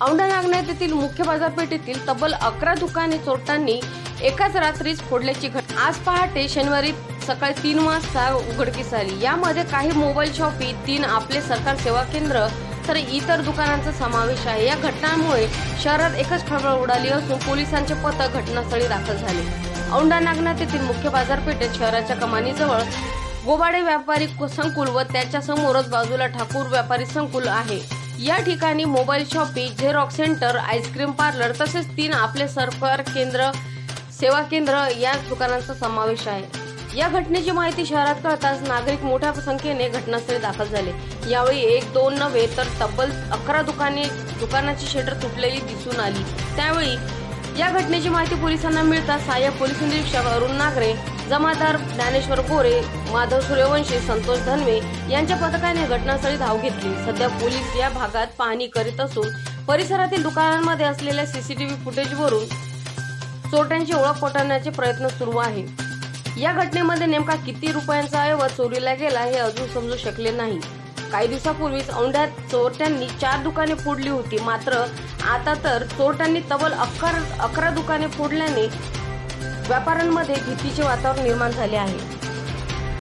बाजारपेठेतील तब्बल अकरा दुकाने चोरटांनी एकाच रात्रीच फोडल्याची घटना आज पहाटे शनिवारी सकाळी तीन वाजता उघडकीस आली. यामध्ये काही मोबाईल शॉपी तीन आपले सरकार सेवा केंद्र तर इतर दुकानांचा समावेश आहे. या घटनांमुळे शहरात एकच खळबळ उडाली असून पोलिसांचे पथक घटनास्थळी दाखल झाले. औंढा नागनाथ येथील मुख्य बाजारपेठेत शहराच्या कमानीजवळ गोबाडे व्यापारी संकुल व त्याच्या समोरच बाजूला ठाकूर व्यापारी संकुल आहे. या ठिकाणी mobile shoppe xerox centre ice cream parlour तसेच तीन आपले सरकार केंद्र सेवा केंद्र या दुकानांचा समावेश आहे. या घटनेची माहिती शहरात कळताच नागरिक मोठ्या संख्येने घटनास्थळी दाखल झाले. यावेळी एक दोन नव्हे तर तब्बल अकरा दुकाने दुकानाची शटर तुटलेली दिसून आली. त्यावेळी या घटनेची माहिती पोलिसांना मिळताच सहाय्यक पोलीस निरीक्षक अरुण नागरे जमादार ज्ञानेश्वर गोरे माधव सूर्यवंशी संतोष धनवे यांच्या पथकाने घटनास्थळी धाव घेतली. सध्या पोलीस या भागात पाहणी करीत असून परिसरातील दुकानांमध्ये असलेल्या सीसीटीव्ही फुटेजवरून चोरट्यांची ओळख पटवण्याचे प्रयत्न सुरू आहे. या घटनेमध्ये नेमका किती रुपयांचा ऐवज चोरीला गेला हे अजून समजू शकले नाही. काही दिवसापूर्वीच औंढ्यात चोरट्यांनी चार दुकाने फोडली होती. मात्र आता तर चोरट्यांनी तब्बल अकरा अकरा दुकाने फोडल्याने व्यापाऱ्यांमध्ये भीतीचे वातावरण निर्माण झाले आहे.